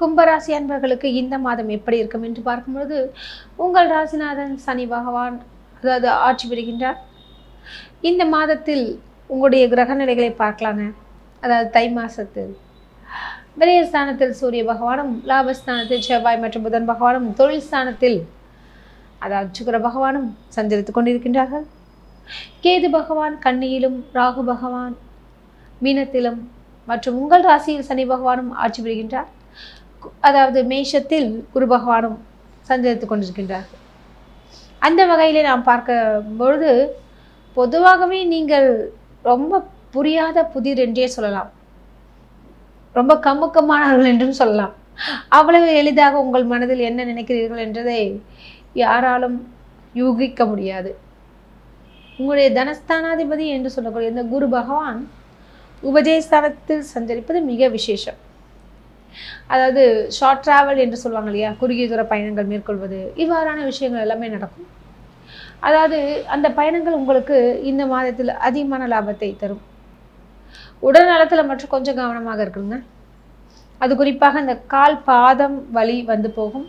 கும்பராசி அன்பர்களுக்கு இந்த மாதம் எப்படி இருக்கும் என்று பார்க்கும்பொழுது உங்கள் ராசிநாதன் சனி பகவான் அதாவது ஆட்சி பெறுகின்றார் இந்த மாதத்தில் உங்களுடைய கிரக நிலைகளை பார்க்கலாங்க. அதாவது தை மாசத்தில் விரயஸ்தானத்தில் சூரிய பகவானும் லாபஸ்தானத்தில் செவ்வாய் மற்றும் புதன் பகவானும் தொழில் ஸ்தானத்தில் அதாவது சுக்கர பகவானும் சஞ்சரித்துக் கொண்டிருக்கின்றார்கள். கேது பகவான் கண்ணியிலும் ராகு பகவான் மீனத்திலும் மற்றும் உங்கள் ராசியில் சனி பகவானும் ஆட்சி பெறுகின்றார் அதாவது மேஷத்தில் குரு பகவானும் சஞ்சரித்து கொண்டிருக்கின்றார். அந்த வகையிலே நாம் பார்க்க பொழுது பொதுவாகவே நீங்கள் ரொம்ப புரியாத புதிர் என்றே சொல்லலாம். ரொம்ப கமுக்கமானவர்கள் என்றும் சொல்லலாம். அவ்வளவு எளிதாக உங்கள் மனதில் என்ன நினைக்கிறீர்கள் என்றதை யாராலும் யூகிக்க முடியாது. உங்களுடைய தனஸ்தானாதிபதி என்று சொல்லக்கூடிய இந்த குரு பகவான் உபஜயஸ்தானத்தில் சஞ்சரிப்பது மிக விசேஷம். அதாவது ஷார்ட் ட்ராவல் என்று சொல்லுவாங்க இல்லையா? குறுகிய தூர பயணங்கள் மேற்கொள்வது. இவ்வாறான விஷயங்கள் எல்லாமே நடக்கும். அதாவது அந்த பயணங்கள் உங்களுக்கு இந்த மாதத்தில் அதிகமான லாபத்தை தரும். உடல் நலத்தில் மட்டும் கொஞ்சம் கவனமாக இருக்குங்க அது குறிப்பாக இந்த கால் பாதம் வலி வந்து போகும்.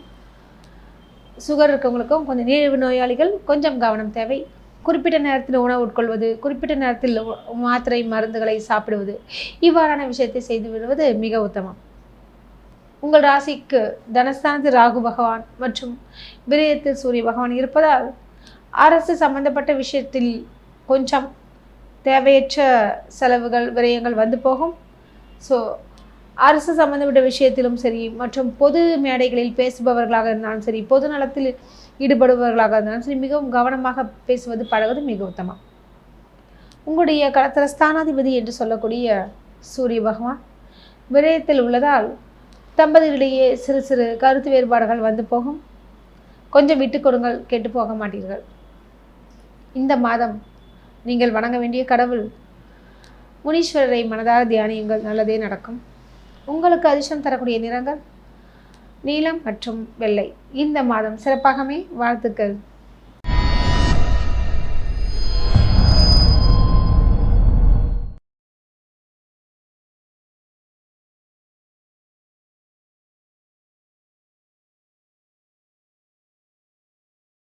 சுகர் இருக்கவங்களுக்கும் கொஞ்சம் நீரிழிவு நோயாளிகள் கொஞ்சம் கவனம் தேவை. குறிப்பிட்ட நேரத்தில் உணவு உட்கொள்வது குறிப்பிட்ட நேரத்தில் மாத்திரை மருந்துகளை சாப்பிடுவது இவ்வாறான விஷயத்தை செய்து விடுவது மிக உத்தமம். உங்கள் ராசிக்கு தனஸ்தானத்தில் ராகு பகவான் மற்றும் விரயத்தில் சூரிய பகவான் இருப்பதால் அரசு சம்பந்தப்பட்ட விஷயத்தில் கொஞ்சம் தேவையற்ற செலவுகள் விரயங்கள் வந்து போகும். ஸோ அரசு சம்பந்தப்பட்ட விஷயத்திலும் சரி மற்றும் பொது மேடைகளில் பேசுபவர்களாக இருந்தாலும் சரி பொது நலத்தில் ஈடுபடுபவர்களாக இருந்தாலும் சரி மிகவும் கவனமாக பேசுவது பழகுவது மிக உத்தமம். உங்களுடைய கடத்தல ஸ்தானாதிபதி என்று சொல்லக்கூடிய சூரிய பகவான் விரயத்தில் உள்ளதால் தம்பதிகளிடையே சிறு சிறு கருத்து வேறுபாடுகள் வந்து போகும். கொஞ்சம் விட்டு கொடுங்கள் கெட்டு போக மாட்டீர்கள். இந்த மாதம் நீங்கள் வணங்க வேண்டிய கடவுள் முனீஸ்வரரை மனதார தியானியுங்கள் நல்லதே நடக்கும். உங்களுக்கு அதிர்ஷ்டம் தரக்கூடிய நிறங்கள் நீலம் மற்றும் வெள்ளை. இந்த மாதம் சிறப்பாகவே வாழ்த்துக்கள்.